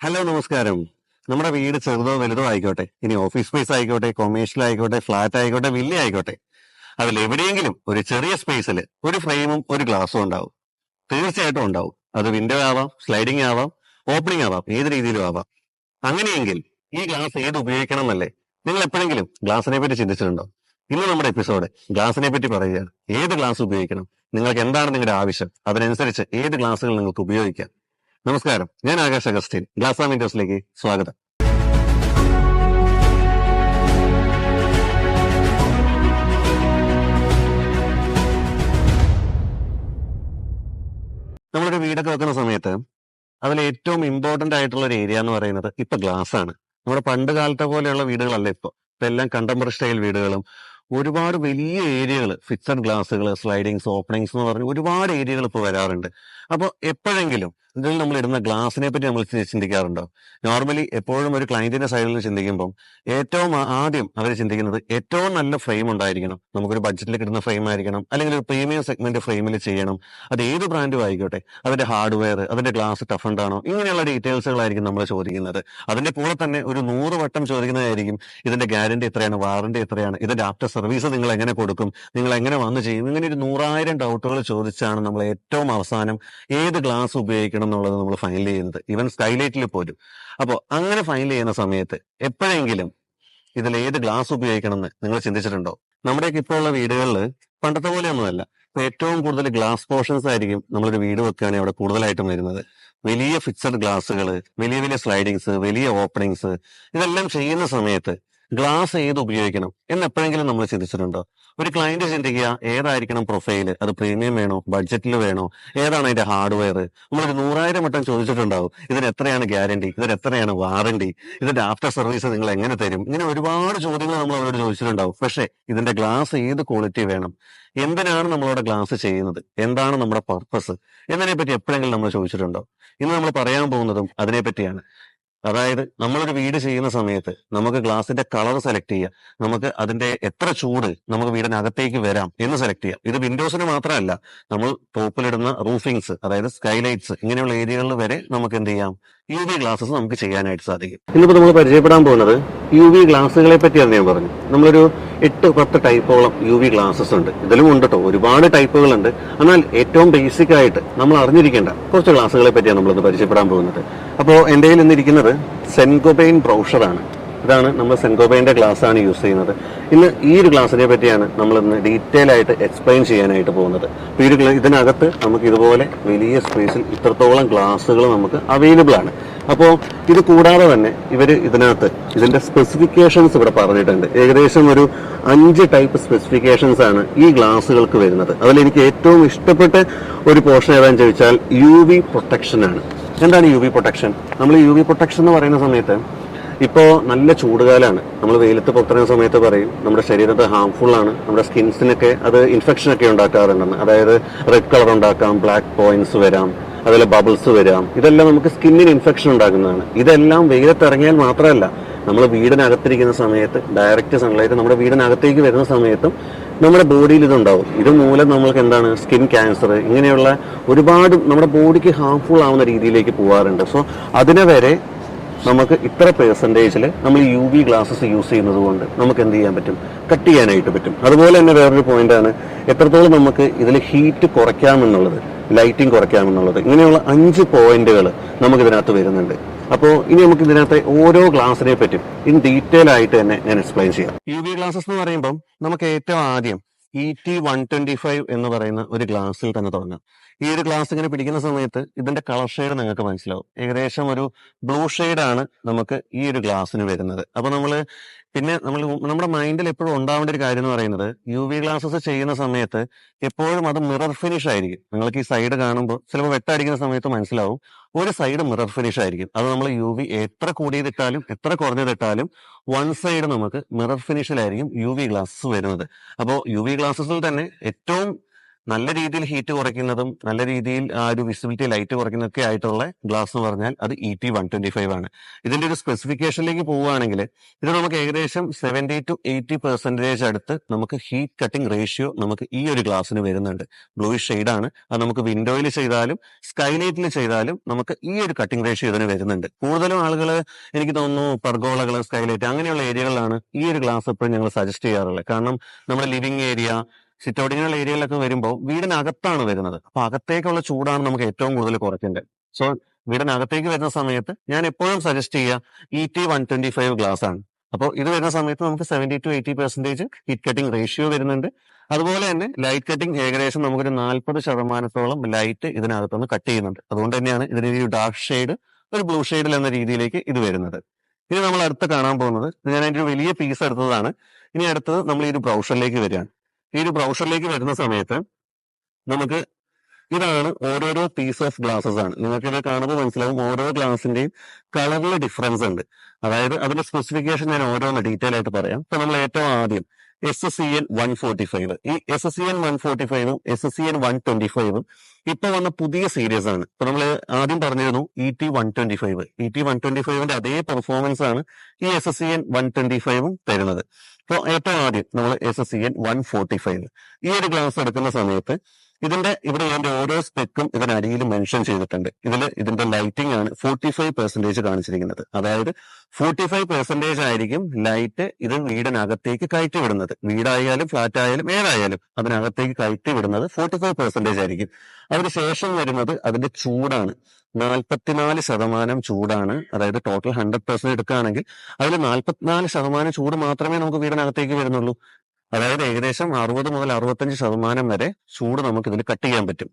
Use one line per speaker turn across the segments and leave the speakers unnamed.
Hello നമസ്കാരം. നമ്മുടെ വീട് ചെറുതോ വലുതോ ആയിക്കോട്ടെ. ഇനി ഓഫീസ് സ്പേസ് ആയിക്കോട്ടെ കൊമേഴ്ഷ്യൽ ആയിക്കോട്ടെ ഫ്ലാറ്റ് ആയിക്കോട്ടെ വില്ല ആയിക്കോട്ടെ. അതിൽ എവിടെയെങ്കിലും ഒരു ചെറിയ സ്പേസിൽ ഒരു ഫ്രെയിമും ഒരു ഗ്ലാസും ഉണ്ടാവും. തീർച്ചയായിട്ടും ഉണ്ടാവും. അത് വിൻഡോ ആവാം സ്ലൈഡിംഗ് ആവാം ഓപ്പണിംഗ് ആവാം ഏത് രീതിയിലും ആവാം. അങ്ങനെയെങ്കിൽ ഈ ഗ്ലാസ് ഏത് ഉപയോഗിക്കണം എന്നല്ലേ? നിങ്ങൾ എപ്പോഴെങ്കിലും ഗ്ലാസിനെ പറ്റി ചിന്തിച്ചിട്ടുണ്ടോ? ഇന്ന് നമ്മുടെ എപ്പിസോഡ് ഗ്ലാസിനെ പറ്റി പറയുകയാണ്. ഏത് ഗ്ലാസ് ഉപയോഗിക്കണം? നിങ്ങൾക്ക് എന്താണ് നിങ്ങളുടെ ആവശ്യം? അതിനനുസരിച്ച് ഏത് ഗ്ലാസുകൾ നിങ്ങൾക്ക് ഉപയോഗിക്കാം? നമസ്കാരം. ഞാൻ ആകാശ് അഗസ്റ്റിൻ ഗ്ലാസ് വിൻഡോസിലേക്ക് സ്വാഗതം. നമ്മളൊരു വീടൊക്കെ വെക്കുന്ന സമയത്ത് അതിൽ ഏറ്റവും ഇമ്പോർട്ടന്റ് ആയിട്ടുള്ള ഒരു ഏരിയ എന്ന് പറയുന്നത് ഇപ്പൊ ഗ്ലാസ് ആണ്. നമ്മുടെ പണ്ട് കാലത്തെ പോലെയുള്ള വീടുകളല്ല ഇപ്പൊ. ഇപ്പൊ എല്ലാം കണ്ടംപററി സ്റ്റൈൽ വീടുകളും ഒരുപാട് വലിയ ഏരിയകൾ ഫിക്സഡ് ഗ്ലാസുകൾ സ്ലൈഡിങ്സ് ഓപ്പണിങ്സ് എന്ന് പറഞ്ഞ് ഒരുപാട് ഏരിയകൾ ഇപ്പൊ വരാറുണ്ട്. അപ്പോൾ എപ്പോഴെങ്കിലും ഇതിൽ നമ്മൾ ഇടുന്ന ഗ്ലാസിനെ പറ്റി നമ്മൾ ചിന്തിക്കാറുണ്ടോ? നോർമലി എപ്പോഴും ഒരു ക്ലയന്റിന്റെ സൈഡിൽ നിന്ന് ചിന്തിക്കുമ്പോൾ ഏറ്റവും ആദ്യം അവർ ചിന്തിക്കുന്നത് ഏറ്റവും നല്ല ഫ്രെയിം ഉണ്ടായിരിക്കണം. നമുക്കൊരു ബഡ്ജറ്റിൽ കിട്ടുന്ന ഫ്രെയിം ആയിരിക്കണം. അല്ലെങ്കിൽ ഒരു പ്രീമിയം സെഗ്മെന്റ് ഫ്രെയിമിൽ ചെയ്യണം. അത് ഏത് ബ്രാൻഡും ആയിക്കോട്ടെ. അതിന്റെ ഹാർഡ്വെയർ അതിന്റെ ഗ്ലാസ് ടഫ് ഉണ്ടാണോ ഇങ്ങനെയുള്ള ഡീറ്റെയിൽസുകളായിരിക്കും നമ്മൾ ചോദിക്കുന്നത്. അതിന്റെ കൂടെ തന്നെ ഒരു നൂറ് വട്ടം ചോദിക്കുന്നതായിരിക്കും ഇതിന്റെ ഗ്യാരണ്ടി എത്രയാണ് വാറണ്ടി എത്രയാണ് ഇതിന്റെ ആഫ്റ്റർ സർവീസ് നിങ്ങൾ എങ്ങനെ കൊടുക്കും നിങ്ങൾ എങ്ങനെ വന്ന് ചെയ്യും ഇങ്ങനെ ഒരു നൂറായിരം ഡൗട്ടുകൾ ചോദിച്ചാണ് നമ്മൾ ഏറ്റവും അവസാനം ഏത് ഗ്ലാസ് ഉപയോഗിക്കണം എന്നുള്ളത് നമ്മൾ ഫൈനൽ ചെയ്യുന്നത്. ഈവൻ സ്കൈലൈറ്റിൽ പോലും. അപ്പോൾ അങ്ങനെ ഫൈനൽ ചെയ്യുന്ന സമയത്ത് എപ്പോഴെങ്കിലും ഇതിൽ ഏത് ഗ്ലാസ് ഉപയോഗിക്കണം എന്ന് നിങ്ങൾ ചിന്തിച്ചിട്ടുണ്ടോ? നമ്മുടെയൊക്കെ ഇപ്പോൾ ഉള്ള വീടുകളിൽ പണ്ടത്തെ പോലെ ഒന്നുമല്ല. ഇപ്പൊ ഏറ്റവും കൂടുതൽ ഗ്ലാസ് പോർഷൻസ് ആയിരിക്കും നമ്മളൊരു വീട് വെക്കുകയാണെങ്കിൽ അവിടെ കൂടുതലായിട്ടും വരുന്നത്. വലിയ ഫിക്സഡ് ഗ്ലാസ്സുകൾ വലിയ വലിയ സ്ലൈഡിങ്സ് വലിയ ഓപ്പണിങ്സ് ഇതെല്ലാം ചെയ്യുന്ന സമയത്ത് ഗ്ലാസ് ഏത് ഉപയോഗിക്കണം എന്ന് എപ്പോഴെങ്കിലും നമ്മൾ ചിന്തിച്ചിട്ടുണ്ടോ? ഒരു ക്ലയന്റ് ചിന്തിക്കുക ഏതായിരിക്കണം പ്രൊഫൈൽ അത് പ്രീമിയം വേണോ? ബഡ്ജറ്റിൽ വേണോ? ഏതാണ് അതിന്റെ ഹാർഡ്വെയർ നമ്മളൊരു നൂറായിരം വട്ടം ചോദിച്ചിട്ടുണ്ടാവും ഇതിന് എത്രയാണ് ഗ്യാരണ്ടി ഇതിന് എത്രയാണ് വാറണ്ടി ഇതിന്റെ ആഫ്റ്റർ സർവീസ് നിങ്ങൾ എങ്ങനെ തരും? ഇങ്ങനെ ഒരുപാട് ചോദ്യങ്ങൾ നമ്മൾ അവരോട് ചോദിച്ചിട്ടുണ്ടാവും. പക്ഷേ ഇതിന്റെ ഗ്ലാസ് ഏത് ക്വാളിറ്റി വേണം? എന്തിനാണ് നമ്മളവിടെ ഗ്ലാസ് ചെയ്യുന്നത്? എന്താണ് നമ്മുടെ പർപ്പസ് എന്നതിനെ പറ്റി എപ്പോഴെങ്കിലും നമ്മൾ ചോദിച്ചിട്ടുണ്ടോ? ഇന്ന് നമ്മൾ പറയാൻ പോകുന്നതും അതിനെ പറ്റിയാണ് അതായത് നമ്മളൊരു വീട് ചെയ്യുന്ന സമയത്ത് നമുക്ക് ഗ്ലാസിന്റെ കളർ സെലക്ട് ചെയ്യാം. നമുക്ക് അതിന്റെ എത്ര ചൂട് നമുക്ക് വീടിനകത്തേക്ക് വരാം എന്ന് സെലക്ട് ചെയ്യാം. ഇത് വിൻഡോസിന് മാത്രമല്ല നമ്മൾ ടോപ്പിലിടുന്ന റൂഫിങ്സ് അതായത് സ്കൈലൈറ്റ്സ് ഇങ്ങനെയുള്ള ഏരിയകളിൽ വരെ നമുക്ക് എന്ത് ചെയ്യാം? യു വി ഗ്ലാസസ് നമുക്ക് ചെയ്യാനായിട്ട് സാധിക്കും. ഇന്നിപ്പോ നമ്മൾ പരിചയപ്പെടാൻ പോകുന്നത് യു വി ഗ്ലാസുകളെ പറ്റിയാണ് ഞാൻ പറഞ്ഞു. നമ്മളൊരു എട്ട് പത്ത് ടൈപ്പോളം യു വി ഗ്ലാസസ് ഉണ്ട്. ഇതിലും ഉണ്ട് കേട്ടോ ഒരുപാട് ടൈപ്പുകളുണ്ട്. എന്നാൽ ഏറ്റവും ബേസിക് ആയിട്ട് നമ്മൾ അറിഞ്ഞിരിക്കേണ്ട കുറച്ച് ഗ്ലാസുകളെ പറ്റിയാണ് നമ്മളിന്ന് പരിചയപ്പെടാൻ പോകുന്നത്. അപ്പോൾ എന്റെ കയ്യിൽ ഇന്നിരിക്കുന്നത് സെൻകോബെയിൻ ബ്രൗഷറാണ് ഇതാണ് നമ്മൾ സെൻഗോബൈന്റെ ഗ്ലാസ് ആണ് യൂസ് ചെയ്യുന്നത്. ഇന്ന് ഈ ഒരു ഗ്ലാസിനെ പറ്റിയാണ് നമ്മൾ ഇന്ന് ഡീറ്റെയിൽ ആയിട്ട് എക്സ്പ്ലെയിൻ ചെയ്യാനായിട്ട് പോകുന്നത്. അപ്പോൾ ഈ ഇതിനകത്ത് നമുക്ക് ഇതുപോലെ വലിയ സ്പേസിൽ ഇത്രത്തോളം ഗ്ലാസ്സുകൾ നമുക്ക് അവൈലബിൾ ആണ്. അപ്പോൾ ഇത് കൂടാതെ തന്നെ ഇവർ ഇതിനകത്ത് ഇതിന്റെ സ്പെസിഫിക്കേഷൻസ് ഇവിടെ പറഞ്ഞിട്ടുണ്ട്. ഏകദേശം ഒരു അഞ്ച് ടൈപ്പ് സ്പെസിഫിക്കേഷൻസ് ആണ് ഈ ഗ്ലാസ്സുകൾക്ക് വരുന്നത്. അതിൽ എനിക്ക് ഏറ്റവും ഇഷ്ടപ്പെട്ട ഒരു പോർഷൻ ഏതാണെന്ന് ചോദിച്ചാൽ യു വി പ്രൊട്ടക്ഷൻ ആണ്. എന്താണ് യു വി പ്രൊട്ടക്ഷൻ നമ്മൾ യു വി പ്രൊട്ടക്ഷൻ എന്ന് പറയുന്ന സമയത്ത് ഇപ്പോൾ നല്ല ചൂടുകാലമാണ് നമ്മൾ വെയിലത്ത് പുറത്തിറങ്ങുന്ന സമയത്ത് പറയും നമ്മുടെ ശരീരത്തെ ഹാംഫുൾ ആണ്. നമ്മുടെ സ്കിൻസിനൊക്കെ അത് ഇൻഫെക്ഷൻ ഒക്കെ ഉണ്ടാക്കാറുണ്ടെന്ന് അതായത് റെഡ് കളർ ഉണ്ടാക്കാം ബ്ലാക്ക് പോയിന്റ്സ് വരാം അതുപോലെ ബബിൾസ് വരാം. ഇതെല്ലാം നമുക്ക് സ്കിന്നിന് ഇൻഫെക്ഷൻ ഉണ്ടാക്കുന്നതാണ്. ഇതെല്ലാം വെയിലത്ത് ഇറങ്ങിയാൽ മാത്രമല്ല നമ്മൾ വീടിനകത്തിരിക്കുന്ന സമയത്ത് ഡയറക്റ്റ് സൺലൈറ്റ് നമ്മുടെ വീടിനകത്തേക്ക് വരുന്ന സമയത്തും നമ്മുടെ ബോഡിയിൽ ഇതുണ്ടാവും. ഇത് മൂലം നമ്മൾക്ക് എന്താണ്? സ്കിൻ ക്യാൻസർ ഇങ്ങനെയുള്ള ഒരുപാട് നമ്മുടെ ബോഡിക്ക് ഹാംഫുൾ ആവുന്ന രീതിയിലേക്ക് പോകാറുണ്ട് സോ അതിനെ വരെ നമുക്ക് ഇത്ര പെർസെന്റേജിൽ നമ്മൾ യു വി ഗ്ലാസസ് യൂസ് ചെയ്യുന്നത് കൊണ്ട് നമുക്ക് എന്ത് ചെയ്യാൻ പറ്റും? കട്ട് ചെയ്യാനായിട്ട് പറ്റും. അതുപോലെ തന്നെ വേറൊരു പോയിന്റാണ് എത്രത്തോളം നമുക്ക് ഇതിൽ ഹീറ്റ് കുറയ്ക്കാമെന്നുള്ളത് ലൈറ്റിംഗ് കുറയ്ക്കാമെന്നുള്ളത് ഇങ്ങനെയുള്ള അഞ്ച് പോയിന്റുകൾ നമുക്ക് ഇതിനകത്ത് വരുന്നുണ്ട്. അപ്പോൾ ഇനി നമുക്ക് ഇതിനകത്തെ ഓരോ ഗ്ലാസിനെ പറ്റും. ഇൻ ഡീറ്റെയിൽ ആയിട്ട് തന്നെ ഞാൻ എക്സ്പ്ലെയിൻ ചെയ്യാം. യു വി ഗ്ലാസസ് എന്ന് പറയുമ്പം നമുക്ക് ഏറ്റവും ആദ്യം E T one twenty five എന്ന് പറയുന്ന ഒരു ഗ്ലാസ്സിൽ തന്നെ തുടങ്ങാം. ഈ ഒരു ഗ്ലാസ് ഇങ്ങനെ പിടിക്കുന്ന സമയത്ത് ഇതിന്റെ കളർ ഷെയ്ഡ് നിങ്ങൾക്ക് മനസ്സിലാവും. ഏകദേശം ഒരു ബ്ലൂ ആണ് നമുക്ക് ഈ ഒരു ഗ്ലാസ്സിന് വരുന്നത്. അപ്പൊ നമ്മൾ പിന്നെ നമ്മൾ നമ്മുടെ മൈൻഡിൽ എപ്പോഴും ഉണ്ടാവേണ്ട ഒരു കാര്യം എന്ന് പറയുന്നത് യു വി ഗ്ലാസസ് ചെയ്യുന്ന സമയത്ത് എപ്പോഴും അത് മിറർ ഫിനിഷ് ആയിരിക്കും. നിങ്ങൾക്ക് ഈ സൈഡ് കാണുമ്പോൾ ചിലപ്പോൾ വെട്ടടിക്കുന്ന സമയത്ത് മനസ്സിലാവും. ഒരു സൈഡ് മിറർ ഫിനിഷ് ആയിരിക്കും. അത് നമ്മൾ യു വി എത്ര കൂടിയതിട്ടാലും എത്ര കുറഞ്ഞതിട്ടാലും വൺ സൈഡ് നമുക്ക് മിറർ ഫിനിഷിലായിരിക്കും യു വി ഗ്ലാസ് വരുന്നത്. അപ്പോൾ യു വി ഗ്ലാസ്സസിൽ തന്നെ ഏറ്റവും നല്ല രീതിയിൽ ഹീറ്റ് കുറയ്ക്കുന്നതും നല്ല രീതിയിൽ ആ ഒരു വിസിബിലിറ്റി ലൈറ്റ് കുറയ്ക്കുന്നതൊക്കെ ആയിട്ടുള്ള ഗ്ലാസ് എന്ന് പറഞ്ഞാൽ അത് E T one twenty five ആണ്. ഇതിന്റെ ഒരു സ്പെസിഫിക്കേഷനിലേക്ക് പോവുകയാണെങ്കിൽ ഇത് നമുക്ക് ഏകദേശം സെവന്റി ടു എയ്റ്റി പെർസെന്റേജ് അടുത്ത് നമുക്ക് ഹീറ്റ് കട്ടിംഗ് റേഷ്യോ നമുക്ക് ഈ ഒരു ഗ്ലാസ്സിന് വരുന്നുണ്ട്. ബ്ലൂയിഷ് ആണ്. അത് നമുക്ക് വിൻഡോയിൽ ചെയ്താലും സ്കൈലൈറ്റിൽ ചെയ്താലും നമുക്ക് ഈ ഒരു കട്ടിംഗ് റേഷ്യോ ഇതിന് വരുന്നുണ്ട്. കൂടുതലും ആളുകൾ എനിക്ക് തോന്നുന്നു പെർഗോളകൾ സ്കൈലൈറ്റ് അങ്ങനെയുള്ള ഏരിയകളിലാണ് ഈ ഒരു ഗ്ലാസ് എപ്പോഴും ഞങ്ങൾ സജസ്റ്റ് ചെയ്യാറുള്ളത്. കാരണം നമ്മുടെ ലിവിംഗ് ഏരിയ സിറ്റ് ഏരിയയിലൊക്കെ വരുമ്പോൾ വീടിനകത്താണ് വരുന്നത്. അപ്പൊ അകത്തേക്കുള്ള ചൂടാണ് നമുക്ക് ഏറ്റവും കൂടുതൽ കുറയ്ക്കേണ്ടത്. സോ വീടിനകത്തേക്ക് വരുന്ന സമയത്ത് ഞാൻ എപ്പോഴും സജസ്റ്റ് ചെയ്യുക E T one twenty five glass ആണ്. അപ്പോൾ ഇത് വരുന്ന സമയത്ത് നമുക്ക് seventy two eighty percentage heat cutting ratio വരുന്നുണ്ട്. അതുപോലെ തന്നെ ലൈറ്റ് കട്ടിംഗ് ഏകദേശം നമുക്കൊരു നാൽപ്പത് ശതമാനത്തോളം ലൈറ്റ് ഇതിനകത്തുനിന്ന് കട്ട് ചെയ്യുന്നുണ്ട്. അതുകൊണ്ട് തന്നെയാണ് ഇതിന് ഒരു ഡാർക്ക് ഷെയ്ഡ് ഒരു ബ്ലൂ ഷെയ്ഡിൽ എന്ന രീതിയിലേക്ക് ഇത് വരുന്നത്. ഇനി നമ്മൾ അടുത്ത് കാണാൻ പോകുന്നത് ഞാൻ അതിന്റെ ഒരു വലിയ പീസ് എടുത്തതാണ്. ഇനി അടുത്തത് നമ്മൾ ഈ ഒരു ബ്രൗഷറിലേക്ക് വരികയാണ്. ഈ ഒരു ബ്രൗഷറിലേക്ക് വരുന്ന സമയത്ത് നമുക്ക് ഇതാണ് ഓരോരോ പീസ് ഓഫ് ഗ്ലാസസ് ആണ്. നിങ്ങൾക്ക് ഇത് കാണുമ്പോൾ മനസ്സിലാവും ഓരോ ഗ്ലാസിന്റെയും കളറിലെ ഡിഫറൻസ് ഉണ്ട്. അതായത് അതിന്റെ സ്പെസിഫിക്കേഷൻ ഞാൻ ഓരോന്ന് ഡീറ്റെയിൽ ആയിട്ട് പറയാം. ഇപ്പൊ നമ്മൾ ഏറ്റവും ആദ്യം S S C N one forty five ഈ S S C N one forty ഫൈവും S S C N one twenty ഫൈവും ഇപ്പൊ വന്ന പുതിയ സീരീസ് ആണ്. ഇപ്പൊ നമ്മൾ ആദ്യം പറഞ്ഞിരുന്നു E T one twenty five E T one twenty ഫൈവിന്റെ അതേ പെർഫോമൻസ് ആണ് ഈ S S C N one twenty ഫൈവും തരുന്നത്. അപ്പോൾ ഏറ്റവും ആദ്യം നമ്മൾ S S C N one forty five ഈ ഒരു ക്ലാസ് എടുക്കുന്ന സമയത്ത് ഇതിന്റെ ഇവിടെ ഇതിന്റെ ഓരോ സ്പെക്കും ഇതിനടിയിൽ മെൻഷൻ ചെയ്തിട്ടുണ്ട്. ഇതിൽ ഇതിന്റെ ലൈറ്റിംഗ് ആണ് ഫോർട്ടി ഫൈവ് പെർസെന്റേജ് കാണിച്ചിരിക്കുന്നത്. അതായത് ഫോർട്ടി ഫൈവ് പെർസെന്റേജ് ആയിരിക്കും ലൈറ്റ് ഇത് വീടിനകത്തേക്ക് കയറ്റി വിടുന്നത്. വീടായാലും ഫ്ലാറ്റ് ആയാലും ഏതായാലും അതിനകത്തേക്ക് കയറ്റി വിടുന്നത് ഫോർട്ടി ഫൈവ് പെർസെന്റേജ് ആയിരിക്കും അതിനുശേഷം വരുന്നത് അതിന്റെ ചൂടാണ്. നാൽപ്പത്തിനാല് ശതമാനം ചൂടാണ്. അതായത് ടോട്ടൽ ഹൺഡ്രഡ് പെർസെന്റ് എടുക്കുകയാണെങ്കിൽ അതിൽ നാൽപ്പത്തിനാല് ശതമാനം ചൂട് മാത്രമേ നമുക്ക് വീടിനകത്തേക്ക് വരുന്നുള്ളൂ. അതായത് ഏകദേശം അറുപത് മുതൽ അറുപത്തഞ്ച് ശതമാനം വരെ ചൂട് നമുക്ക് ഇതിൽ കട്ട് ചെയ്യാൻ പറ്റും.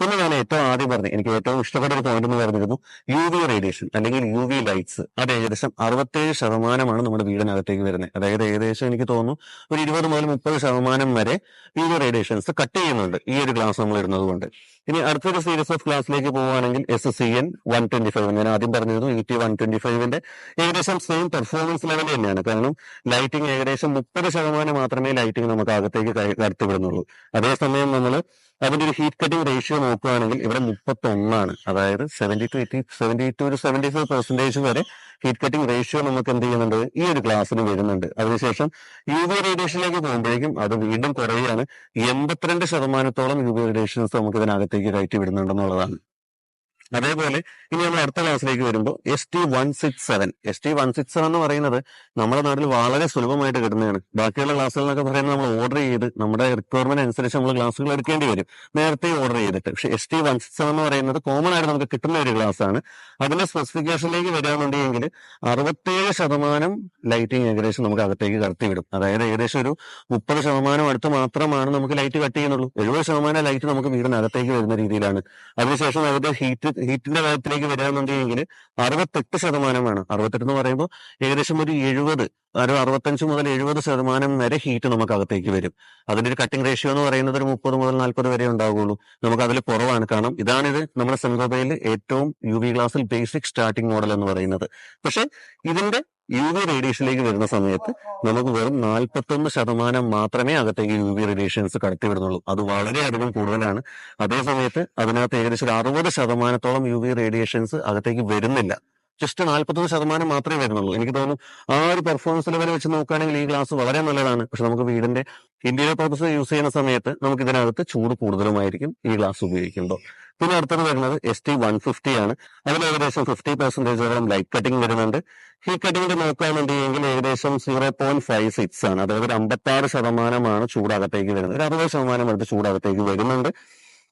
പിന്നെ ഞാൻ ഏറ്റവും ആദ്യം പറഞ്ഞു എനിക്ക് ഏറ്റവും ഇഷ്ടപ്പെട്ട ഒരു പോയിന്റ് എന്ന് പറഞ്ഞിരുന്നു യു വി റേഡിയേഷൻ അല്ലെങ്കിൽ യു വി ലൈറ്റ്സ് അത് ഏകദേശം അറുപത്തേഴ് ശതമാനമാണ് നമ്മുടെ വീടിനകത്തേക്ക് വരുന്നത്. അതായത് ഏകദേശം എനിക്ക് തോന്നുന്നു ഒരു ഇരുപത് മുതൽ മുപ്പത് ശതമാനം വരെ യു വി റേഡിയേഷൻസ് കട്ട് ചെയ്യുന്നുണ്ട് ഈ ഒരു ഗ്ലാസ് നമ്മൾ ഇടുന്നത് കൊണ്ട്. ഇനി അടുത്തൊരു സീരീസ് ഓഫ് ക്ലാസ്സിലേക്ക് പോവുകയാണെങ്കിൽ S C N one twenty five ഞാൻ ആദ്യം പറഞ്ഞിരുന്നു ഇ ടി വൺ ട്വന്റി ഫൈവിന്റെ ഏകദേശം സെയിം പെർഫോമൻസ് ലെവൽ തന്നെയാണ്. കാരണം ലൈറ്റിംഗ് ഏകദേശം മുപ്പത് ശതമാനം മാത്രമേ ലൈറ്റിംഗ് നമുക്ക് അകത്തേക്ക് കടത്തിവിടുന്നുള്ളൂ. കടത്തി വിടുന്നുള്ളൂ അതേസമയം നമ്മൾ അതിന്റെ ഒരു ഹീറ്റ് കട്ടിംഗ് റേഷ്യോ നോക്കുകയാണെങ്കിൽ ഇവിടെ മുപ്പത്തി ഒന്നാണ് അതായത് seventy two eighty seventy two ഒരു സെവന്റി ഫൈവ് പെർസെന്റേജ് വരെ ഹീറ്റ് കട്ടിംഗ് റേഷ്യോ നമുക്ക് എന്ത് ചെയ്യുന്നുണ്ട്? ഈ ഒരു ക്ലാസ്സിന് വരുന്നുണ്ട്. അതിനുശേഷം യു വി റേഡിയേഷനിലേക്ക് പോകുമ്പോഴേക്കും അത് വീണ്ടും കുറയുകയാണ്. എൺപത്തിരണ്ട് ശതമാനത്തോളം യു വി റേഡിയേഷൻസ് നമുക്ക് ഇതിനകത്തേക്ക് കയറ്റി വിടുന്നുണ്ടെന്നുള്ളതാണ്. അതേപോലെ ഇനി നമ്മൾ അടുത്ത ക്ലാസ്സിലേക്ക് വരുമ്പോൾ S T one six seven S T one six seven എന്ന് പറയുന്നത് നമ്മുടെ നാട്ടിൽ വളരെ സുലഭമായിട്ട് കിട്ടുന്നതാണ്. ബാക്കിയുള്ള ക്ലാസ്സുകളെന്നൊക്കെ പറയുന്നത് നമ്മൾ ഓർഡർ ചെയ്ത് നമ്മുടെ റിക്വയർമെന്റ് അനുസരിച്ച് നമ്മൾ ക്ലാസ്സുകൾ എടുക്കേണ്ടി വരും. നേരത്തെ ഓർഡർ ചെയ്തിട്ട്. പക്ഷെ S T one six seven എന്ന് പറയുന്നത് കോമൺ ആയിട്ട് നമുക്ക് കിട്ടുന്ന ഒരു ക്ലാസ് ആണ് അതിന്റെ സ്പെസിഫിക്കേഷനിലേക്ക് വരികയാണെന്നുണ്ടെങ്കിൽ അറുപത്തേഴ് ശതമാനം ലൈറ്റിംഗ് ഏകദേശം നമുക്ക് അകത്തേക്ക് കടത്തി വിടും. അതായത് ഏകദേശം ഒരു മുപ്പത് ശതമാനം അടുത്ത് മാത്രമാണ് നമുക്ക് ലൈറ്റ് കട്ട് ചെയ്യുന്നുള്ളൂ. എഴുപത് ശതമാനം ലൈറ്റ് നമുക്ക് വീടിനകത്തേക്ക് വരുന്ന രീതിയിലാണ്. അതിനുശേഷം അതിന്റെ ഹീറ്റ് ഹീറ്റിന്റെ കാര്യത്തിലേക്ക് വരികയാണെന്നുണ്ടെങ്കിൽ അറുപത്തെട്ട് ശതമാനമാണ്. അറുപത്തെട്ട് എന്ന് പറയുമ്പോൾ ഏകദേശം ഒരു എഴുപത് ഒരു അറുപത്തഞ്ച് മുതൽ എഴുപത് ശതമാനം വരെ ഹീറ്റ് നമുക്ക് അകത്തേക്ക് വരും. അതിന്റെ ഒരു കട്ടിംഗ് റേഷ്യോ എന്ന് പറയുന്നത് ഒരു മുപ്പത് മുതൽ നാൽപ്പത് വരെ ഉണ്ടാവുകയുള്ളൂ. നമുക്ക് അതിൽ കുറവാണ്. കാരണം ഇതാണിത് നമ്മുടെ സെൻട്രോബയിൽ ഏറ്റവും യു വി ഗ്ലാസിൽ ബേസിക് സ്റ്റാർട്ടിംഗ് മോഡൽ എന്ന് പറയുന്നത്. പക്ഷെ ഇതിന്റെ യു വി റേഡിയേഷനിലേക്ക് വരുന്ന സമയത്ത് നമുക്ക് വെറും നാൽപ്പത്തൊന്ന് ശതമാനം മാത്രമേ അകത്തേക്ക് യു വി റേഡിയേഷൻസ് കടത്തി വിടുന്നുള്ളൂ. അത് വളരെയധികം കൂടുതലാണ്. അതേ സമയത്ത് അതിനകത്ത് ഏകദേശം ഒരു അറുപത് ശതമാനത്തോളം യു വി റേഡിയേഷൻസ് അകത്തേക്ക് വരുന്നില്ല. ജസ്റ്റ് നാൽപ്പത്തൊന്ന് ശതമാനം മാത്രമേ വരുന്നുള്ളൂ. എനിക്ക് തോന്നുന്നു ആ ഒരു പെർഫോമൻസ് ലെവൽ വെച്ച് നോക്കുകയാണെങ്കിൽ ഈ ഗ്ലാസ് വളരെ നല്ലതാണ്. പക്ഷെ നമുക്ക് വീടിന്റെ ഇന്റീരിയർ പർപ്പസ് യൂസ് ചെയ്യുന്ന സമയത്ത് നമുക്ക് ഇതിനകത്ത് ചൂട് കൂടുതലുമായിരിക്കും ഈ ഗ്ലാസ് ഉപയോഗിക്കുമ്പോൾ. പിന്നെ അടുത്തത് വരുന്നത് എസ് ടി വൺ ഫിഫ്റ്റി ആണ്. അതിൽ ഏകദേശം ഫിഫ്റ്റി പെർസെന്റേജോളം ലൈറ്റ് കട്ടിംഗ് വരുന്നുണ്ട്. ഹീ കട്ടിംഗിന്റെ നോക്കുകയാണെന്നുണ്ടെങ്കിൽ ഏകദേശം സീറോ പോയിന്റ് ഫൈവ് സിക്സ് ആണ്. അതായത് ഒരു അമ്പത്തി ആറ് ശതമാനമാണ് ചൂടകത്തേക്ക് വരുന്നത്. ഒരു അറുപത് ശതമാനം അടുത്ത് ചൂടകത്തേക്ക് വരുന്നുണ്ട്.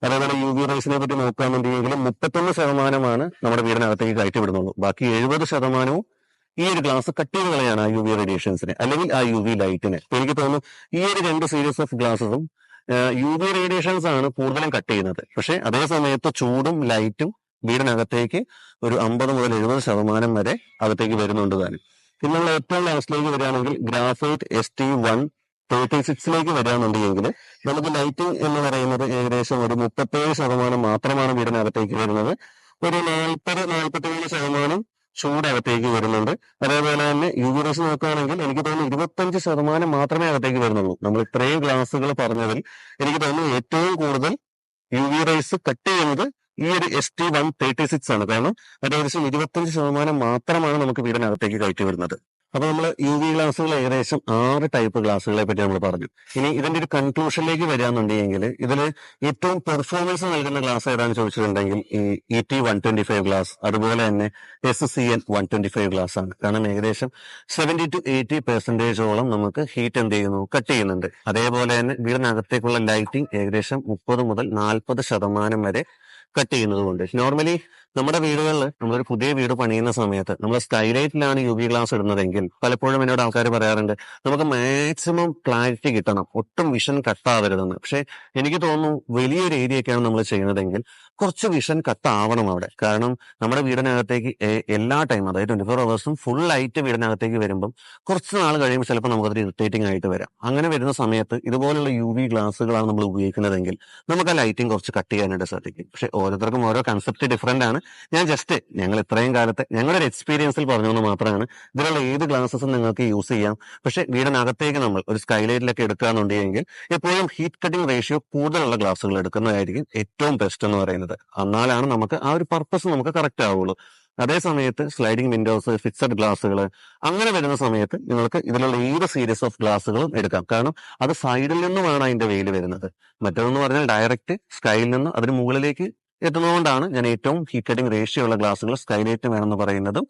അതേപോലെ യു വി റൈസിനെ പറ്റി നോക്കുകയാണെന്നുണ്ടെങ്കിൽ മുപ്പത്തൊന്ന് ശതമാനമാണ് നമ്മുടെ വീടിനകത്തേക്ക് കയറ്റി വിടുന്നുള്ളൂ. ബാക്കി എഴുപത് ശതമാനവും ഈ ഒരു ഗ്ലാസ് കട്ട് ചെയ്ത് കളയാണ് ആ യു വി റേഡിയേഷൻസിനെ അല്ലെങ്കിൽ ആ യു വി ലൈറ്റിനെ എനിക്ക് തോന്നുന്നു ഈ ഒരു രണ്ട് സീരീസ് ഓഫ് ഗ്ലാസസും യു വി റേഡിയേഷൻസ് ആണ് കൂടുതലും കട്ട് ചെയ്യുന്നത്. പക്ഷെ അതേ സമയത്ത് ചൂടും ലൈറ്റും വീടിനകത്തേക്ക് ഒരു അമ്പത് മുതൽ എഴുപത് ശതമാനം വരെ അകത്തേക്ക് വരുന്നുണ്ട് താനും. പിന്നെ ഏറ്റവും ലാസ്റ്റിലേക്ക് വരികയാണെങ്കിൽ graphite S T one thirty സിക്സിലേക്ക് വരികയാണെന്നുണ്ടെങ്കിൽ നമുക്ക് ലൈറ്റിംഗ് എന്ന് പറയുന്നത് ഏകദേശം ഒരു മുപ്പത്തേഴ് ശതമാനം മാത്രമാണ് വീടിനകത്തേക്ക് വരുന്നത്. ഒരു നാൽപ്പത് നാൽപ്പത്തിമൂന്ന് ശതമാനം ചൂട് അകത്തേക്ക് വരുന്നുണ്ട്. അതേപോലെ തന്നെ യു വി റേസ് നോക്കുകയാണെങ്കിൽ എനിക്ക് തോന്നുന്നു ഇരുപത്തഞ്ച് ശതമാനം മാത്രമേ അകത്തേക്ക് വരുന്നുള്ളൂ. നമ്മൾ ഇത്രയും ഗ്ലാസുകൾ പറഞ്ഞതിൽ എനിക്ക് തോന്നുന്നു ഏറ്റവും കൂടുതൽ യു വി റേസ് കട്ട് ചെയ്യുന്നത് ഈ ഒരു S T one thirty six ആണ്. കാരണം ഏകദേശം ഇരുപത്തഞ്ച് ശതമാനം മാത്രമാണ് നമുക്ക് വീടിനകത്തേക്ക് കയറ്റി വരുന്നത്. അപ്പൊ നമ്മൾ യു വി ഗ്ലാസുകൾ ഏകദേശം ആറ് ടൈപ്പ് ഗ്ലാസുകളെ പറ്റി നമ്മൾ പറഞ്ഞു. ഇനി ഇതിന്റെ ഒരു കൺക്ലൂഷനിലേക്ക് വരികയാണെന്നുണ്ടെങ്കിൽ ഇതിൽ ഏറ്റവും പെർഫോമൻസ് നൽകുന്ന ഗ്ലാസ് ഏതാണെന്ന് ചോദിച്ചിട്ടുണ്ടെങ്കിൽ ഈ E T one twenty five glass അതുപോലെ തന്നെ S C N one twenty five glass ആണ്. കാരണം ഏകദേശം സെവന്റി ടു എയ്റ്റി പെർസെന്റേജോളം നമുക്ക് ഹീറ്റ് എന്ത് ചെയ്യുന്നു? കട്ട് ചെയ്യുന്നുണ്ട്. അതേപോലെ തന്നെ വീടിനകത്തേക്കുള്ള ലൈറ്റിംഗ് ഏകദേശം മുപ്പത് മുതൽ നാൽപ്പത് ശതമാനം വരെ കട്ട് ചെയ്യുന്നത് കൊണ്ട് നോർമലി നമ്മുടെ വീടുകളിൽ നമ്മളൊരു പുതിയ വീട് പണിയുന്ന സമയത്ത് നമ്മൾ സ്കൈലൈറ്റിലാണ് യു വി ഗ്ലാസ് ഇടുന്നതെങ്കിൽ പലപ്പോഴും എന്നോട് ആൾക്കാർ പറയാറുണ്ട് നമുക്ക് മാക്സിമം ക്ലാരിറ്റി കിട്ടണം. ഒട്ടും വിഷൻ കട്ടാവരുതെന്ന് പക്ഷെ എനിക്ക് തോന്നുന്നു വലിയൊരു ഏരിയയൊക്കെയാണ് നമ്മൾ ചെയ്യുന്നതെങ്കിൽ കുറച്ച് വിഷൻ കട്ടാവണം അവിടെ. കാരണം നമ്മുടെ വീടിനകത്തേക്ക് എല്ലാ ടൈം അതായത് ട്വന്റി ഫോർ അവേഴ്സും ഫുൾ ലൈറ്റ് വീടിനകത്തേക്ക് വരുമ്പം കുറച്ച് നാൾ കഴിയുമ്പോൾ ചിലപ്പോൾ നമുക്കത് ഇറിറ്റേറ്റിംഗ് ആയിട്ട് വരാം. അങ്ങനെ വരുന്ന സമയത്ത് ഇതുപോലുള്ള യു വി ഗ്ലാസ്സുകളാണ് നമ്മൾ ഉപയോഗിക്കുന്നതെങ്കിൽ നമുക്ക് ആ ലൈറ്റിംഗ് കുറച്ച് കട്ട് ചെയ്യാനായിട്ട് സാധിക്കും. പക്ഷെ ഓരോരുത്തർക്കും ഓരോ കൺസെപ്റ്റ് ഡിഫറെന്റ് ആണ്. ഞാൻ ജസ്റ്റ് ഞങ്ങൾ ഇത്രയും കാലത്തെ ഞങ്ങളുടെ ഒരു എക്സ്പീരിയൻസിൽ പറഞ്ഞുകൊണ്ട് മാത്രമാണ് ഇതിലുള്ള ഏത് ഗ്ലാസസും നിങ്ങൾക്ക് യൂസ് ചെയ്യാം. പക്ഷേ വീടിനകത്തേക്ക് നമ്മൾ ഒരു സ്കൈലൈറ്റിലൊക്കെ എടുക്കുകയാണെന്നുണ്ടെങ്കിൽ എപ്പോഴും ഹീറ്റ് കട്ടിംഗ് റേഷ്യോ കൂടുതലുള്ള ഗ്ലാസുകൾ എടുക്കുന്നതായിരിക്കും ഏറ്റവും ബെസ്റ്റ് എന്ന് പറയുന്നത്. എന്നാലാണ് നമുക്ക് ആ ഒരു പർപ്പസ് നമുക്ക് കറക്റ്റ് ആവുള്ളൂ. അതേ സമയത്ത് സ്ലൈഡിംഗ് വിൻഡോസ് ഫിക്സഡ് ഗ്ലാസ്സുകൾ അങ്ങനെ വരുന്ന സമയത്ത് നിങ്ങൾക്ക് ഇതിലുള്ള ഏത് സീരീസ് ഓഫ് ഗ്ലാസ്സുകളും എടുക്കാം. കാരണം അത് സൈഡിൽ നിന്നുമാണ് അതിന്റെ വെയിൽ വരുന്നത്. മറ്റൊന്ന് പറഞ്ഞാൽ ഡയറക്റ്റ് സ്കൈയിൽ നിന്ന് അതിന് മുകളിലേക്ക് എത്തുന്നതുകൊണ്ടാണ് ഞാൻ ഏറ്റവും ഹീറ്റ് റേഷ്യോ ഉള്ള ഗ്ലാസുകൾ സ്കൈലൈറ്റ് വേണമെന്ന് പറയുന്നതും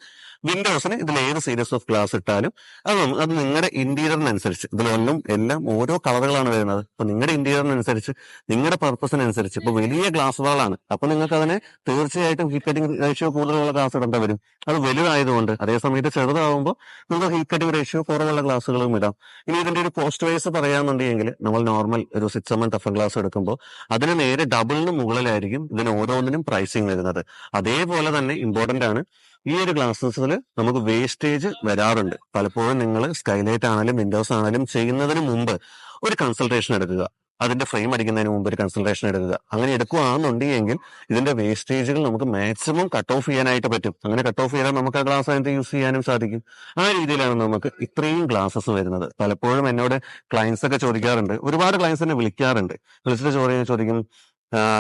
വിൻഡോസിന് ഇതിൽ ഏത് സീരീസ് ഓഫ് ഗ്ലാസ് ഇട്ടാലും അത് അത് നിങ്ങളുടെ ഇന്റീരിയറിനനുസരിച്ച് ഇതിലൊന്നും എല്ലാം ഓരോ കളറുകളാണ് വരുന്നത്. അപ്പൊ നിങ്ങളുടെ ഇന്റീരിയറിനനുസരിച്ച് നിങ്ങളുടെ പർപ്പസിനനുസരിച്ച് ഇപ്പൊ വലിയ വാളാണ്. അപ്പൊ നിങ്ങൾക്ക് അതിനെ തീർച്ചയായിട്ടും ഹീറ്റ് കട്ടിംഗ് റേഷ്യോ കൂടുതലുള്ള ഗ്ലാസ് ഇടേണ്ട വരും. അത് വലുതായതുകൊണ്ട് അതേസമയത്ത് ചെറുതാവുമ്പോൾ നമുക്ക് ഹീറ്റ് കട്ടിംഗ് റേഷ്യോ കുറവുള്ള ഗ്ലാസുകളും ഇടാം. ഇനി ഇതിന്റെ ഒരു കോസ്റ്റ് വൈസ് പറയാന്നുണ്ടെങ്കിൽ നമ്മൾ നോർമൽ ഒരു സിക്സ് എം എൻ ഗ്ലാസ് എടുക്കുമ്പോൾ അതിന് നേരെ ഡബിളിന് മുകളിലായിരിക്കും ഇതിന് ഓരോന്നിനും പ്രൈസിങ് വരുന്നത്. അതേപോലെ തന്നെ ഇമ്പോർട്ടന്റ് ആണ് ഈ ഒരു ഗ്ലാസസിൽ നമുക്ക് വേസ്റ്റേജ് വരാറുണ്ട്. പലപ്പോഴും നിങ്ങൾ സ്കൈലൈറ്റ് ആണെങ്കിലും വിൻഡോസ് ആണെങ്കിലും ചെയ്യുന്നതിന് മുമ്പ് ഒരു കൺസൾട്ടേഷൻ എടുക്കുക. അതിന്റെ ഫ്രെയിം അടിക്കുന്നതിന് മുമ്പ് ഒരു കൺസൾട്ടേഷൻ എടുക്കുക. അങ്ങനെ എടുക്കുകയാണെന്നുണ്ടെങ്കിൽ ഇതിന്റെ വേസ്റ്റേജുകൾ നമുക്ക് മാക്സിമം കട്ട് ഓഫ് ചെയ്യാനായിട്ട് പറ്റും. അങ്ങനെ കട്ട് ഓഫ് ചെയ്താൽ നമുക്ക് ആ ഗ്ലാസ് അതിനകത്ത് യൂസ് ചെയ്യാനും സാധിക്കും. ആ രീതിയിലാണ് നമുക്ക് ഇത്രയും ഗ്ലാസസ് വരുന്നത്. പലപ്പോഴും എന്നോട് ക്ലയൻസ് ഒക്കെ ചോദിക്കാറുണ്ട്. ഒരുപാട് ക്ലയൻസ് എന്നെ വിളിക്കാറുണ്ട്. വിളിച്ചിട്ട് ചോദിക്കും "ആ,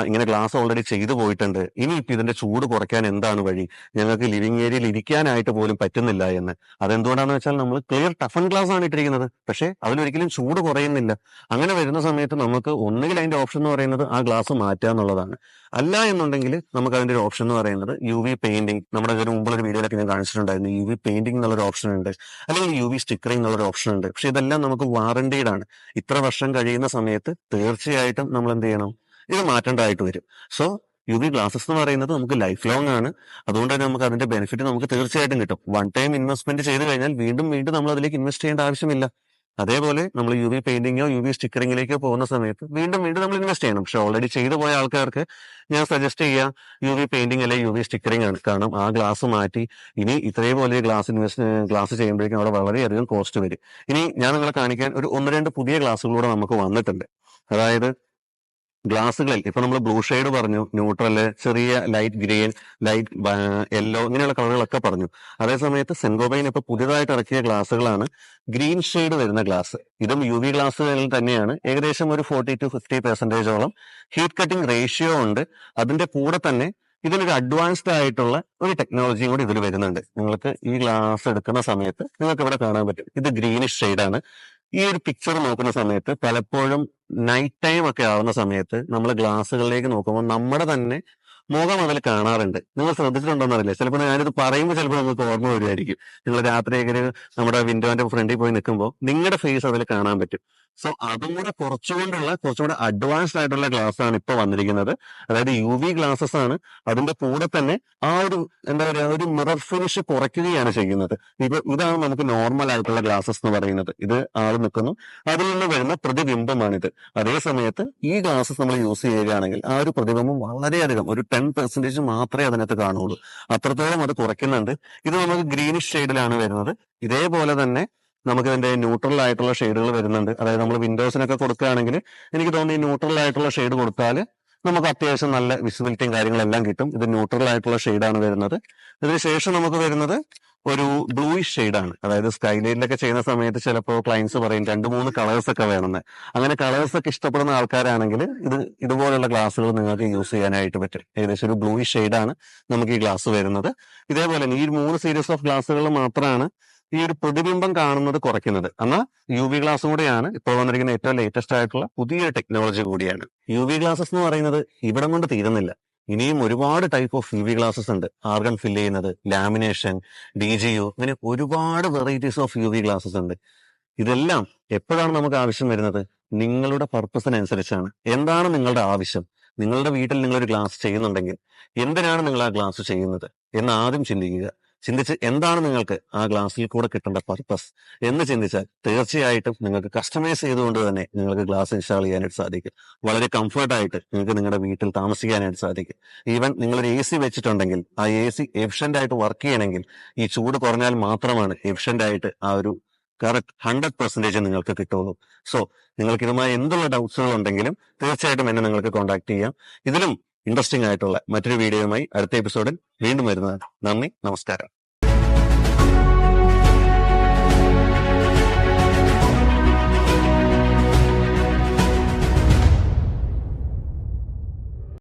ഇങ്ങനെ ഗ്ലാസ് ഓൾറെഡി ചെയ്തു പോയിട്ടുണ്ട്. ഇനി ഇപ്പൊ ഇതിന്റെ ചൂട് കുറയ്ക്കാൻ എന്താണ് വഴി? ഞങ്ങൾക്ക് ലിവിങ് ഏരിയയിൽ ഇരിക്കാനായിട്ട് പോലും പറ്റുന്നില്ല എന്ന്. അതെന്തുകൊണ്ടാണെന്ന് വെച്ചാൽ നമ്മൾ ക്ലിയർ ടഫൻ ഗ്ലാസ് ആണ് ഇട്ടിരിക്കുന്നത്. പക്ഷേ അതിലൊരിക്കലും ചൂട് കുറയുന്നില്ല. അങ്ങനെ വരുന്ന സമയത്ത് നമുക്ക് ഒന്നുകിൽ അതിന്റെ ഓപ്ഷൻ എന്ന് പറയുന്നത് ആ ഗ്ലാസ് മാറ്റുക എന്നുള്ളതാണ്. അല്ല എന്നുണ്ടെങ്കിൽ നമുക്ക് അതിന്റെ ഒരു ഓപ്ഷൻ എന്ന് പറയുന്നത് യു വി പെയിന്റിംഗ് നമ്മുടെ ഒരു മുമ്പുള്ള ഒരു വീഡിയോയിലൊക്കെ ഞാൻ കാണിച്ചിട്ടുണ്ടായിരുന്നു. യു വി പെയിന്റിംഗ് എന്നുള്ളൊരു ഓപ്ഷൻ ഉണ്ട്. അല്ലെങ്കിൽ യു വി സ്റ്റിക്കറിംഗ് എന്നുള്ളൊരു ഓപ്ഷൻ ഉണ്ട്. പക്ഷെ ഇതെല്ലാം നമുക്ക് വാറണ്ടീഡ് ആണ്. ഇത്ര വർഷം കഴിയുന്ന സമയത്ത് തീർച്ചയായിട്ടും നമ്മൾ എന്ത് ചെയ്യണം? ഇത് മാറ്റേണ്ടതായിട്ട് വരും. സോ യു വി ഗ്ലാസസ് എന്ന് പറയുന്നത് നമുക്ക് ലൈഫ് ലോങ് ആണ്. അതുകൊണ്ട് തന്നെ നമുക്ക് അതിന്റെ ബെനിഫിറ്റ് നമുക്ക് തീർച്ചയായിട്ടും കിട്ടും. വൺ ടൈം ഇൻവെസ്റ്റ്മെന്റ് ചെയ്ത് കഴിഞ്ഞാൽ വീണ്ടും വീണ്ടും നമ്മൾ അതിലേക്ക് ഇൻവെസ്റ്റ് ചെയ്യേണ്ട ആവശ്യമില്ല. അതേപോലെ നമ്മൾ യു വി പെയിന്റിങ്ങോ യു വി സ്റ്റിക്കറിംഗിലേക്കോ പോകുന്ന സമയത്ത് വീണ്ടും വീണ്ടും നമ്മൾ ഇൻവെസ്റ്റ് ചെയ്യണം. പക്ഷെ ഓൾറെഡി ചെയ്തു പോയ ആൾക്കാർക്ക് ഞാൻ സജസ്റ്റ് ചെയ്യാം യു വി പെയിന്റിംഗ് അല്ലെങ്കിൽ യു വി സ്റ്റിക്കറിംഗ് ആണ്. കാരണം ആ ഗ്ലാസ് മാറ്റി ഇനി ഇത്രയും പോലെ ഗ്ലാസ് ഇൻവെസ്റ്റ് ഗ്ലാസ് ചെയ്യുമ്പോഴേക്കും അവിടെ വളരെയധികം കോസ്റ്റ് വരും. ഇനി ഞാൻ നിങ്ങളെ കാണിക്കാൻ ഒരു ഒന്ന് രണ്ട് പുതിയ ഗ്ലാസ്സുകളൂടെ നമുക്ക് വന്നിട്ടുണ്ട്. അതായത് ഗ്ലാസ്സുകളിൽ ഇപ്പൊ നമ്മൾ ബ്ലൂ ഷെയ്ഡ് പറഞ്ഞു ന്യൂട്രൽ ചെറിയ ലൈറ്റ് ഗ്രീൻ ലൈറ്റ് യെല്ലോ ഇങ്ങനെയുള്ള കളറുകളൊക്കെ പറഞ്ഞു. അതേ സമയത്ത് സെൻഗോബൈൻ ഇപ്പൊ പുതിയതായിട്ട് ഇറക്കിയ ഗ്ലാസ്സുകളാണ് ഗ്രീൻ ഷെയ്ഡ് വരുന്ന ഗ്ലാസ് ഇതും യു വി ഗ്ലാസ്സുകളിൽ തന്നെയാണ്. ഏകദേശം ഒരു ഫോർട്ടി ടു ഫിഫ്റ്റി പെർസെന്റേജോളം ഹീറ്റ് കട്ടിംഗ് റേഷ്യോ ഉണ്ട്. അതിന്റെ കൂടെ തന്നെ ഇതിനൊരു അഡ്വാൻസ്ഡ് ആയിട്ടുള്ള ഒരു ടെക്നോളജിയും കൂടി ഇതിൽ വരുന്നുണ്ട്. നിങ്ങൾക്ക് ഈ ഗ്ലാസ് എടുക്കുന്ന സമയത്ത് നിങ്ങൾക്ക് ഇവിടെ കാണാൻ പറ്റും. ഇത് ഗ്രീനിഷ് ആണ് ഈ ഒരു പിക്ചർ നോക്കുന്ന സമയത്ത് പലപ്പോഴും നൈറ്റ് ടൈം ഒക്കെ ആവുന്ന സമയത്ത് നമ്മൾ ഗ്ലാസ്സുകളിലേക്ക് നോക്കുമ്പോൾ നമ്മുടെ തന്നെ മുഖം അതിൽ കാണാറുണ്ട്. നിങ്ങൾ ശ്രദ്ധിച്ചിട്ടുണ്ടോന്ന് അറിയില്ല. ചിലപ്പോൾ ഞാനിത് പറയുമ്പോൾ ചിലപ്പോൾ നിങ്ങൾക്ക് ഓർമ്മ വരുമായിരിക്കും നിങ്ങൾ രാത്രി എങ്ങനെ നമ്മുടെ വിൻഡോന്റെ ഫ്രണ്ടിൽ പോയി നിൽക്കുമ്പോൾ നിങ്ങളുടെ ഫേസ് അതിൽ കാണാൻ പറ്റും. സോ അതും കൂടെ കുറച്ചുകൊണ്ടുള്ള കുറച്ചുകൂടെ അഡ്വാൻസ്ഡ് ആയിട്ടുള്ള ഗ്ലാസ് ആണ് ഇപ്പൊ വന്നിരിക്കുന്നത്. അതായത് യു വി ഗ്ലാസസ് ആണ്. അതിന്റെ കൂടെ തന്നെ ആ ഒരു എന്താ പറയാ ഒരു മിറർ ഫിനിഷ് കുറയ്ക്കുകയാണ് ചെയ്യുന്നത്. ഇപ്പൊ ഇതാണ് നമുക്ക് നോർമൽ ആയിട്ടുള്ള ഗ്ലാസസ് എന്ന് പറയുന്നത്. ഇത് ആൾ നിൽക്കുന്നു. അതിൽ നിന്ന് വരുന്ന പ്രതിബിംബമാണിത്. അതേ സമയത്ത് ഈ ഗ്ലാസസ് നമ്മൾ യൂസ് ചെയ്യുകയാണെങ്കിൽ ആ ഒരു പ്രതിബിംബം വളരെയധികം ഒരു ടെൻ പെർസെന്റേജ് മാത്രമേ അതിനകത്ത് കാണുള്ളൂ അത്രത്തോളം അത് കുറയ്ക്കുന്നുണ്ട്. ഇത് നമുക്ക് ഗ്രീനിഷ് ഷെയ്ഡിലാണ് വരുന്നത്. ഇതേപോലെ തന്നെ നമുക്ക് ഇതിന്റെ ന്യൂട്രൽ ആയിട്ടുള്ള ഷെയ്ഡുകൾ വരുന്നുണ്ട്. അതായത് നമ്മൾ വിൻഡോസിനൊക്കെ കൊടുക്കുകയാണെങ്കിൽ എനിക്ക് തോന്നുന്നു ഈ ന്യൂട്രൽ ആയിട്ടുള്ള ഷെയ്ഡ് കൊടുത്താൽ നമുക്ക് അത്യാവശ്യം നല്ല വിസിബിലിറ്റിയും കാര്യങ്ങളെല്ലാം കിട്ടും. ഇത് ന്യൂട്രൽ ആയിട്ടുള്ള ഷെയ്ഡാണ് വരുന്നത്. ഇതിന് ശേഷം നമുക്ക് വരുന്നത് ഒരു ബ്ലൂയിഷ് ഷെയ്ഡാണ് അതായത് സ്കൈലൈറ്റിലൊക്കെ ചെയ്യുന്ന സമയത്ത് ചിലപ്പോൾ ക്ലയൻസ് പറയും രണ്ട് മൂന്ന് കളേഴ്സ് ഒക്കെ വേണമെന്ന്. അങ്ങനെ കളേഴ്സ് ഒക്കെ ഇഷ്ടപ്പെടുന്ന ആൾക്കാരാണെങ്കിൽ ഇത് ഇതുപോലുള്ള ഗ്ലാസ്സുകൾ നിങ്ങൾക്ക് യൂസ് ചെയ്യാനായിട്ട് പറ്റും. ഏകദേശം ഒരു ബ്ലൂയിഷ് ഷെയ്ഡാണ് നമുക്ക് ഈ ഗ്ലാസ് വരുന്നത്. ഇതേപോലെ ഈ മൂന്ന് സീരീസ് ഓഫ് ഗ്ലാസ്സുകൾ മാത്രമാണ് ഈ ഒരു പ്രതിബിംബം കാണുന്നത് കുറയ്ക്കുന്നത്. എന്നാൽ യു വി ഗ്ലാസ് കൂടെയാണ് ഇപ്പോൾ വന്നിരിക്കുന്ന ഏറ്റവും ലേറ്റസ്റ്റ് ആയിട്ടുള്ള പുതിയ ടെക്നോളജി കൂടിയാണ്. യു വി ഗ്ലാസസ് എന്ന് പറയുന്നത് ഇവിടം കൊണ്ട് തീരുന്നില്ല. ഇനിയും ഒരുപാട് type of U V glasses ഉണ്ട്. ആർഗൺ ഫില്ല് ചെയ്യുന്നത് ലാമിനേഷൻ ഡി ജി യു അങ്ങനെ ഒരുപാട് varieties of U V glasses ഉണ്ട്. ഇതെല്ലാം എപ്പോഴാണ് നമുക്ക് ആവശ്യം വരുന്നത്? നിങ്ങളുടെ പർപ്പസിനനുസരിച്ചാണ് എന്താണ് നിങ്ങളുടെ ആവശ്യം? നിങ്ങളുടെ വീട്ടിൽ നിങ്ങളൊരു ഗ്ലാസ് ചെയ്യുന്നുണ്ടെങ്കിൽ എന്തിനാണ് നിങ്ങൾ ആ ഗ്ലാസ് ചെയ്യുന്നത്? എന്ന് ആദ്യം ചിന്തിക്കുക. ചിന്തിച്ച് എന്താണ് നിങ്ങൾക്ക് ആ ഗ്ലാസ്സിൽ കൂടെ കിട്ടേണ്ട പർപ്പസ് എന്ന് ചിന്തിച്ചാൽ തീർച്ചയായിട്ടും നിങ്ങൾക്ക് കസ്റ്റമൈസ് ചെയ്തുകൊണ്ട് തന്നെ നിങ്ങൾക്ക് ഗ്ലാസ് ഇൻസ്റ്റാൾ ചെയ്യാനായിട്ട് സാധിക്കും. വളരെ കംഫർട്ടായിട്ട് നിങ്ങൾക്ക് നിങ്ങളുടെ വീട്ടിൽ താമസിക്കാനായിട്ട് സാധിക്കും. ഈവൻ നിങ്ങളൊരു എ സി വെച്ചിട്ടുണ്ടെങ്കിൽ ആ എ സി എഫിഷ്യന്റ് ആയിട്ട് വർക്ക് ചെയ്യണമെങ്കിൽ ഈ ചൂട് കുറഞ്ഞാൽ മാത്രമാണ് എഫിഷ്യന്റ് ആയിട്ട് ആ ഒരു കറക്റ്റ് ഹൺഡ്രഡ് പെർസെന്റേജ് നിങ്ങൾക്ക് കിട്ടുള്ളൂ. സോ നിങ്ങൾക്ക് ഇതുമായി എന്തുള്ള ഡൗട്ട്സുകൾ ഉണ്ടെങ്കിലും തീർച്ചയായിട്ടും എന്നെ നിങ്ങൾക്ക് കോൺടാക്ട് ചെയ്യാം. ഇതിലും ഇൻട്രസ്റ്റിംഗ് ആയിട്ടുള്ള മറ്റൊരു വീഡിയോയുമായി അടുത്ത എപ്പിസോഡിൽ വീണ്ടും വരുന്നതാണ്. നന്ദി നമസ്കാരം.